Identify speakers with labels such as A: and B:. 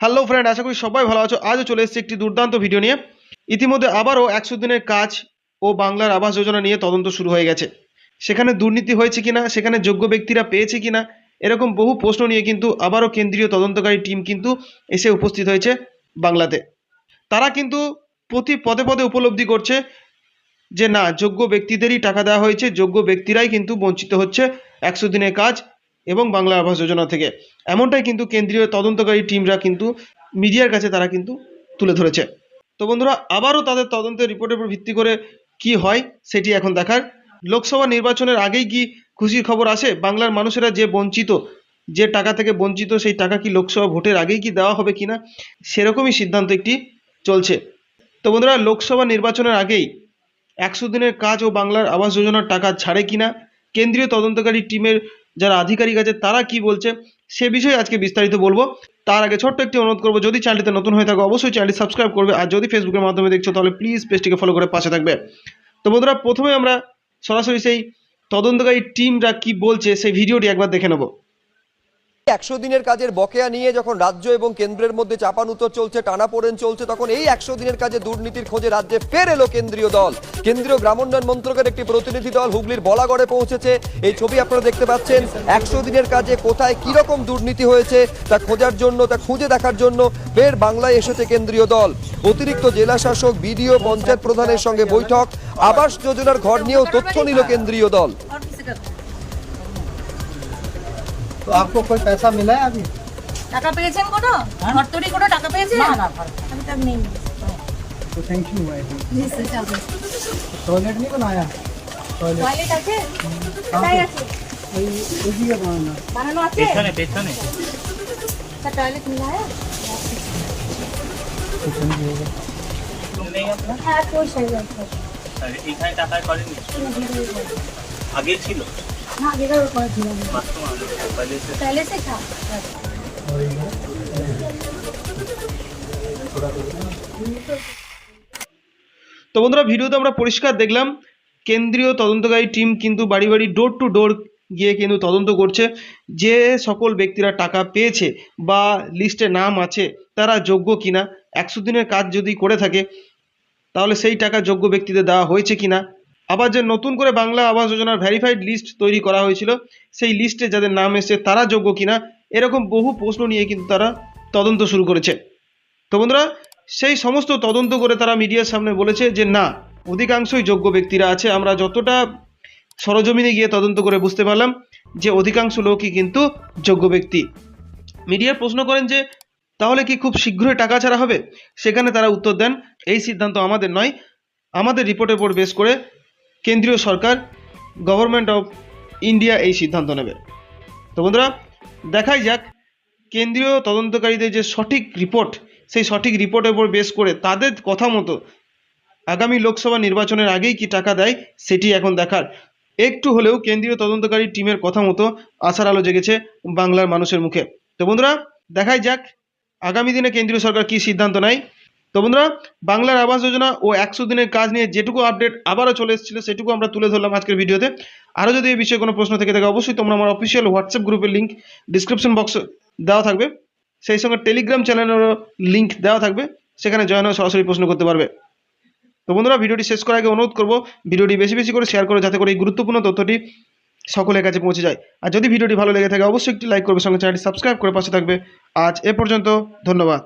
A: Hello friend আশা করি সবাই ভালো আছো। আজও চলে এসেছি একটি দুর্দান্ত ভিডিও নিয়ে। ইতিমধ্যে আবারও একশো দিনের কাজ ও বাংলার আবাস যোজনা নিয়ে তদন্ত শুরু হয়ে গেছে। সেখানে দুর্নীতি হয়েছে কিনা, সেখানে যোগ্য ব্যক্তিরা পেয়েছে কিনা, এরকম বহু প্রশ্ন নিয়ে কিন্তু আবারও কেন্দ্রীয় তদন্তকারী টিম কিন্তু এসে উপস্থিত হয়েছে বাংলাতে। তারা কিন্তু প্রতি পদে পদে উপলব্ধি করছে যে না, যোগ্য ব্যক্তিদেরই টাকা দেওয়া হয়েছে, যোগ্য ব্যক্তিরাই কিন্তু বঞ্চিত হচ্ছে একশো দিনের কাজ। এবং বাংলা আবাস যোজনা থেকে। এমনটাই কিন্তু কেন্দ্রীয় তদন্তকারী টিমরা কিন্তু মিডিয়ার কাছে তারা কিন্তু তুলে ধরেছে। তো বন্ধুরা, আবারও তাদের তদন্তের রিপোর্টের উপর ভিত্তি করে কি হয় সেটি এখন দেখার। লোকসভা নির্বাচনের আগেই কি খুশির খবর আসে? বাংলার মানুষেরা যে বঞ্চিত, যে টাকা থেকে বঞ্চিত, সেই টাকা কি লোকসভা ভোটের আগেই কি দেওয়া হবে কিনা, সেরকমই সিদ্ধান্ত একটি চলছে। তো বন্ধুরা, লোকসভা নির্বাচনের আগেই একশো দিনের কাজ ও বাংলার আবাস যোজনার টাকা ছাড়ে কিনা, কেন্দ্রীয় তদন্তকারী টিমের যারা আধিকারিক আছে, তারা কি বলছে সে বিষয়ে আজকে বিস্তারিত বলব। তার আগে ছোট্ট একটি অনুরোধ করব, যদি চ্যানেলটিতে নতুন হয়ে থাকে, অবশ্যই চ্যানেলটি সাবস্ক্রাইব করবে, আর যদি ফেসবুকের মাধ্যমে দেখছ, তাহলে প্লিজ পেজটিকে ফলো করে পাশে থাকবে। তো বন্ধুরা, প্রথমে আমরা সরাসরি সেই তদন্তকারী টিমরা কি বলছে, সেই ভিডিওটি একবার দেখে নেব।
B: একশো দিনের কাজের বকেয়া নিয়ে যখন রাজ্য এবং কেন্দ্রের মধ্যে চাপানুতর চলছে, টানাপোড়েন চলছে, তখন এই একশো দিনের কাজে দুর্নীতির খোঁজে রাজ্যে ফের এলো কেন্দ্রীয় দল। কেন্দ্রীয় গ্রামোন্নয়ন মন্ত্রকের একটি প্রতিনিধি দল হুগলির বলাগড়ে পৌঁছেছে। এই ছবি আপনারা দেখতে পাচ্ছেন। একশো দিনের কাজে কোথায় কীরকম দুর্নীতি হয়েছে, তা খোঁজার জন্য, তা খুঁজে দেখার জন্য ফের বাংলায় এসেছে কেন্দ্রীয় দল। অতিরিক্ত জেলা শাসক, বিডিও, পঞ্চায়েত প্রধানের সঙ্গে বৈঠক। আবাস যোজনার ঘর নিয়েও তথ্য নিল কেন্দ্রীয় দল।
C: तो आपको कोई पैसा मिला है अभी
D: টাকা পেয়েছেন কোনো ভর্তুরি কোনো টাকা পেয়েছেন না না আমি তক নেই
C: तो थैंक यू भाई
D: জি স্যার যাবে
C: टॉयलेट नहीं बनाया टॉयलेट
D: টয়লেট আছে কোথায় আছে
C: इसी का बनाना
D: বানানো আছে
E: পেছনে পেছনে
D: স্যার টয়লেট মিলা है
E: নেই আপনার
D: হ্যাঁ কোই সাইজ আছে
E: আর এখানে টাকা করেনি আগে ছিল
D: না যেটা করে ছিল
E: বাথরুম আগে মোবাইলে এসে
D: पहले से था
A: তো বন্ধুরা ভিডিওতে আমরা পরিষ্কার দেখলাম কেন্দ্রীয় তদন্তকারী টিম কিন্তু বাড়ি বাড়ি ডোর টু ডোর গিয়ে কিন্তু তদন্ত করছে যে সকল ব্যক্তিরা টাকা পেয়েছে বা লিস্টে নাম আছে তারা যোগ্য কিনা একশো দিনের কাজ যদি করে থাকে তাহলে সেই টাকা যোগ্য ব্যক্তিদের দেওয়া হয়েছে কিনা আবার যে নতুন করে বাংলা আবাস যোজনার ভেরিফাইড লিস্ট তৈরি করা হয়েছিল, সেই লিস্টে যাদের নাম এসেছে, তারা যোগ্য কিনা, এরকম বহু প্রশ্ন নিয়ে কিন্তু তারা তদন্ত শুরু করেছে। তো বন্ধুরা, সেই সমস্ত তদন্ত করে তারা মিডিয়ার সামনে বলেছে যে না, অধিকাংশই যোগ্য ব্যক্তিরা আছে। আমরা যতটা সরজমিনে গিয়ে তদন্ত করে বুঝতে পারলাম যে অধিকাংশ লোকই কিন্তু যোগ্য ব্যক্তি। মিডিয়ার প্রশ্ন করেন যে, তাহলে কি খুব শীঘ্রই টাকা ছাড়া হবে? সেখানে তারা উত্তর দেন, এই সিদ্ধান্ত আমাদের নয়। আমাদের রিপোর্টের উপর বেশ করে কেন্দ্রীয় সরকার গভর্নমেন্ট অফ ইন্ডিয়া এই সিদ্ধান্ত নেবে। তো বন্ধুরা, দেখাই যাক, কেন্দ্রীয় তদন্তকারীদের যে সঠিক রিপোর্ট সেই সঠিক রিপোর্টের উপর বেস করে তাদের কথা মতো আগামী লোকসভা নির্বাচনের আগেই কি টাকা দেয়, সেটি এখন দেখার। একটু হলেও কেন্দ্রীয় তদন্তকারী টিমের কথা মতো আশার আলো জেগেছে বাংলার মানুষের মুখে। তো বন্ধুরা, দেখাই যাক, আগামী দিনে কেন্দ্রীয় সরকার কি সিদ্ধান্ত নেয়। তো বন্ধুরা, বাংলার আবাস যোজনা ও একশো দিনের কাজ নিয়ে যেটুকু আপডেট আবারও চলে এসেছিল, সেটুকু আমরা তুলে ধরলাম আজকের ভিডিওতে। আরও যদি এই বিষয়ে কোনো প্রশ্ন থেকে থাকে, অবশ্যই তোমরা আমার অফিসিয়াল হোয়াটসঅ্যাপ গ্রুপের লিঙ্ক ডিসক্রিপশন বক্স দেওয়া থাকবে। সেই সঙ্গে টেলিগ্রাম চ্যানেলেরও লিঙ্ক দেওয়া থাকবে, সেখানে জয়েন হয়ে সরাসরি প্রশ্ন করতে পারবে। তো বন্ধুরা, ভিডিওটি শেষ করার আগে অনুরোধ করব, ভিডিওটি বেশি বেশি করে শেয়ার করে, যাতে করে এই গুরুত্বপূর্ণ তথ্যটি সকলের কাছে পৌঁছে যায়। আর যদি ভিডিওটি ভালো লেগে থাকে, অবশ্যই একটি লাইক করবে, সঙ্গে চ্যানেলটি সাবস্ক্রাইব করে পাশে থাকবে। আজ এ পর্যন্ত, ধন্যবাদ।